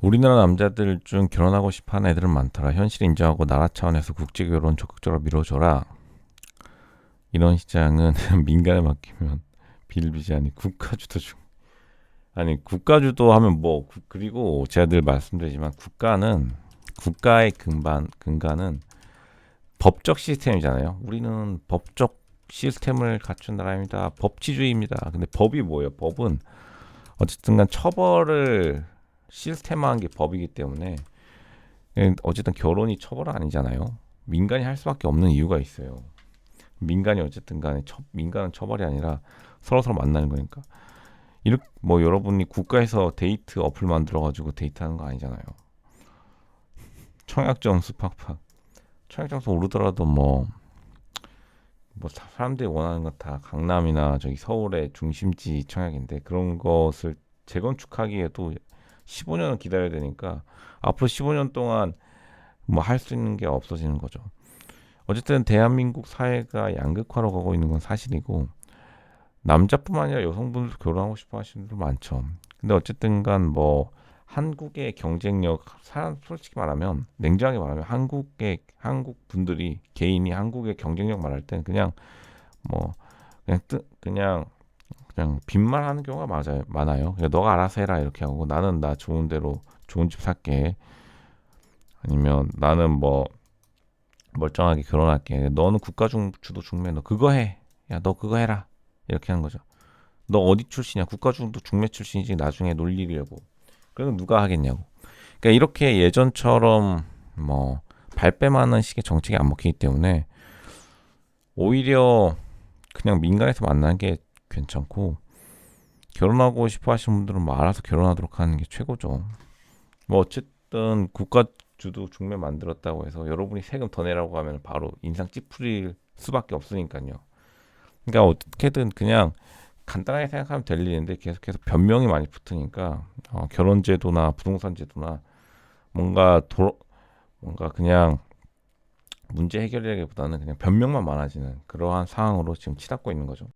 우리나라 남자들 중 결혼하고 싶어 하는 애들은 많더라. 현실 인정하고 나라 차원에서 국제 결혼 적극적으로 밀어줘라. 이런 시장은 민간에 맡기면 비일비재하니 국가주도 중. 아니 국가주도 하면 뭐 구- 그리고 제가 늘 말씀드리지만 국가는 국가의 근반 근간은 법적 시스템이잖아요. 우리는 법적 시스템을 갖춘 나라입니다. 법치주의입니다. 근데 법이 뭐예요? 법은 어쨌든간 처벌을 시스템화한 게 법이기 때문에 예, 어쨌든 결혼이 처벌은 아니잖아요. 민간이 할 수밖에 없는 이유가 있어요. 민간이 어쨌든 간에 처, 민간은 처벌이 아니라 서로 서로 만나는 거니까. 이렇게 뭐 여러분이 국가에서 데이트 어플 만들어 가지고 데이트하는 거 아니잖아요. 청약 점수 팍팍. 청약 점수 오르더라도 뭐뭐 사람들이 원하는 건 다 강남이나 저기 서울의 중심지 청약인데 그런 것을 재건축하기에도 15년을 기다려야 되니까 앞으로 15년 동안 뭐 할 수 있는 게 없어지는 거죠. 어쨌든 대한민국 사회가 양극화로 가고 있는 건 사실이고 남자뿐만 아니라 여성분들도 결혼하고 싶어 하시는 분들 많죠. 근데 어쨌든간 뭐 한국의 경쟁력 사람 솔직히 말하면 냉정하게 말하면 한국의 한국 분들이 개인이 한국의 경쟁력 말할 땐 그냥 뭐 그냥 뜨, 그냥 그냥 빚만 하는 경우가 맞아요 많아요. 그냥 너가 알아서 해라 이렇게 하고 나는 나 좋은 대로 좋은 집 살게 아니면 나는 뭐 멀쩡하게 결혼할게. 너는 국가 중 주도 중매 너 그거 해. 야 너 그거 해라 이렇게 하는 거죠. 너 어디 출신이야? 국가 중도 중매 출신이지 나중에 놀리려고. 그럼 누가 하겠냐고. 그러니까 이렇게 예전처럼 뭐 발뺌하는 식의 정책이 안 먹히기 때문에 오히려 그냥 민간에서 만나는 게 괜찮고 결혼하고 싶어 하시는 분들은 뭐 알아서 결혼하도록 하는 게 최고죠. 뭐 어쨌든 국가 주도 중매 만들었다고 해서 여러분이 세금 더 내라고 하면 바로 인상 찌푸릴 수밖에 없으니까요. 그러니까 어떻게든 그냥 간단하게 생각하면 될 일인데 계속해서 변명이 많이 붙으니까 어, 결혼 제도나 부동산 제도나 뭔가 도, 뭔가 그냥 문제 해결이라기보다는 그냥 변명만 많아지는 그러한 상황으로 지금 치닫고 있는 거죠.